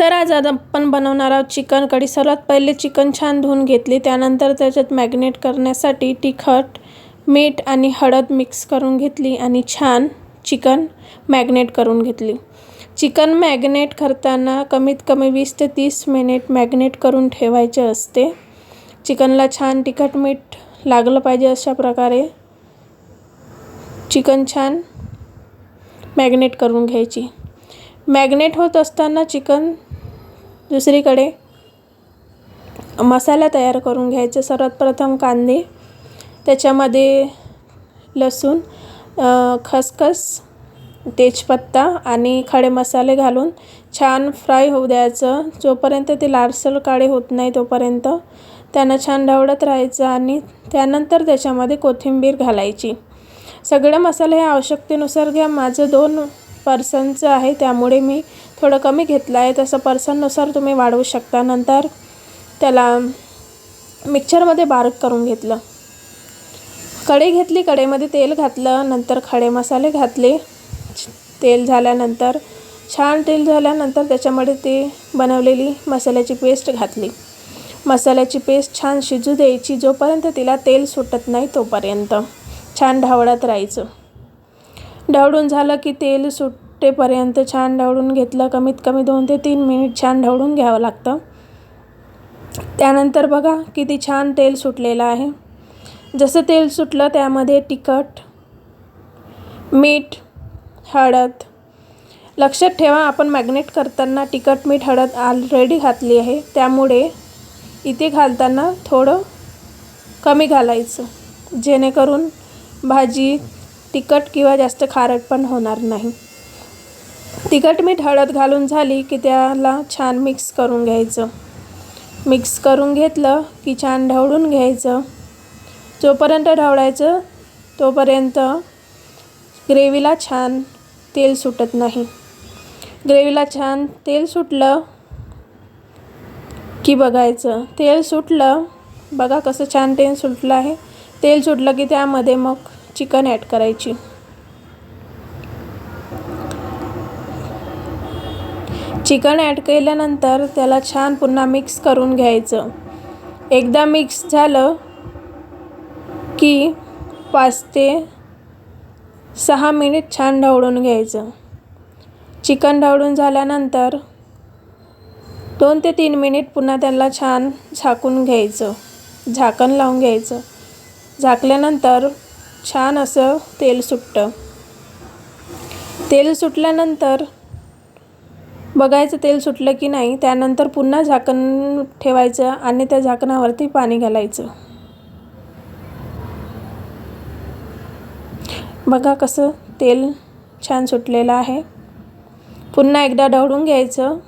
तर आज आज आपण बनवणार आहोत चिकन कढी. सर्वात पहिले चिकन छान धुवून घेतली. त्यानंतर त्याच्यात मॅग्नेट करण्यासाठी तिखट मीठ आणि हळद मिक्स करून घेतली आणि छान चिकन मॅग्नेट करून घेतली. चिकन मॅग्नेट करताना कमीत कमी वीस ते तीस मिनिट मॅग्नेट करून ठेवायचे असते. चिकनला छान तिखट मीठ लागलं पाहिजे अशा प्रकारे. चिकन छान मॅग्नेट करून घ्यायची. मॅग्नेट होत असताना चिकन दुसरीकडे. मसाला तयार करून घ्यायचा. सर्वात प्रथम कांदे त्याच्यामध्ये लसूण खसखस तेजपत्ता आणि खडे मसाले घालून छान फ्राय होऊ द्यायचं. जोपर्यंत ते लालसर काळे होत नाही तोपर्यंत त्यांना छान ढवळत राहायचं आणि त्यानंतर त्याच्यामध्ये कोथिंबीर घालायची. सगळे मसाले हे आवश्यकतेनुसार घ्या. माझं दोन पर्सनचं आहे त्यामुळे मी थोडं कमी घेतलं आहे. तसं पर्सननुसार तुम्ही वाढवू शकता. नंतर त्याला मिक्सरमध्ये बारीक करून घेतलं. कढई घेतली. कढईमध्ये तेल घातलं. नंतर खडे मसाले घातले. तेल झाल्यानंतर छान तेल झाल्यानंतर त्याच्यामध्ये ते बनवलेली मसाल्याची पेस्ट घातली. मसाल्याची पेस्ट छान शिजू द्यायची. जोपर्यंत तिला तेल सुटत नाही तोपर्यंत. छान ढावळत राहायचं. ढवळून झालं की तेल सुटेपर्यंत छान ढवळून घेतलं. कमीत कमी दोन ते तीन मिनिट छान ढवळून घ्यावं लागतं. त्यानंतर बघा किती छान तेल सुटलेलं आहे. जसं तेल सुटलं त्यामध्ये तिखट मीठ हळद. लक्षात ठेवा आपण मॅग्नेट करताना तिखट मीठ हळद ऑलरेडी घातली आहे. त्यामुळे इथे घालताना थोडं कमी घालायचं. जेणेकरून भाजी तिखट किंवा जास्त खारट पण होणार नाही. तिखट मीठ हळद घालून झाली की त्याला छान मिक्स करून घ्यायचं. मिक्स करून घेतलं की छान ढवळून घ्यायचं. जोपर्यंत ढवळायचं तोपर्यंत ग्रेव्हीला छान तेल सुटत नाही. ग्रेव्हीला छान तेल सुटलं की बघायचं. तेल सुटलं बघा कसं छान तेल सुटलं आहे. तेल सुटलं की त्यामध्ये मग चिकन ॲड करायची. चिकन ॲड केल्यानंतर त्याला छान पुन्हा मिक्स करून घ्यायचं. एकदा मिक्स झालं की पाच ते सहा मिनिट छान ढवळून घ्यायचं. चिकन ढवळून झाल्यानंतर दोन ते तीन मिनिट पुन्हा त्याला छान झाकून घ्यायचं. झाकण लावून घ्यायचं. झाकल्यानंतर छान असं तेल सुटतं. तेल सुटल्यानंतर बघायचं तेल सुटलं की नाही त्यानंतर पुन्हा झाकण ठेवायचं आणि त्या झाकणावरती पाणी घालायचं. बघा कसं तेल छान सुटलेलं आहे. पुन्हा एकदा ढवळून घ्यायचं.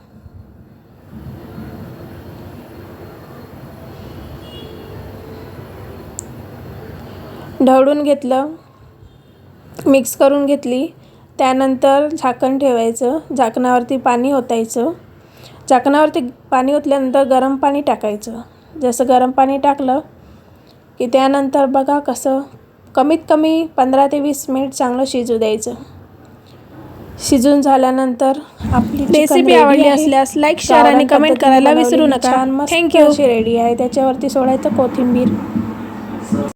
ढवळून घेतलं मिक्स करून घेतली. त्यानंतर झाकण ठेवायचं. झाकणावरती पाणी ओतायचं. झाकणावरती पाणी ओतल्यानंतर गरम पाणी टाकायचं. जसं गरम पाणी टाकलं की त्यानंतर बघा कसं कमीत कमी पंधरा ते वीस मिनिट चांगलं शिजू द्यायचं. शिजून झाल्यानंतर आपली रेसिपी आवडली असल्यास लाईक शेअर आणि कमेंट करायला विसरू नका. थँक्यू रेडी आहे. त्याच्यावरती सोडायचं कोथिंबीर.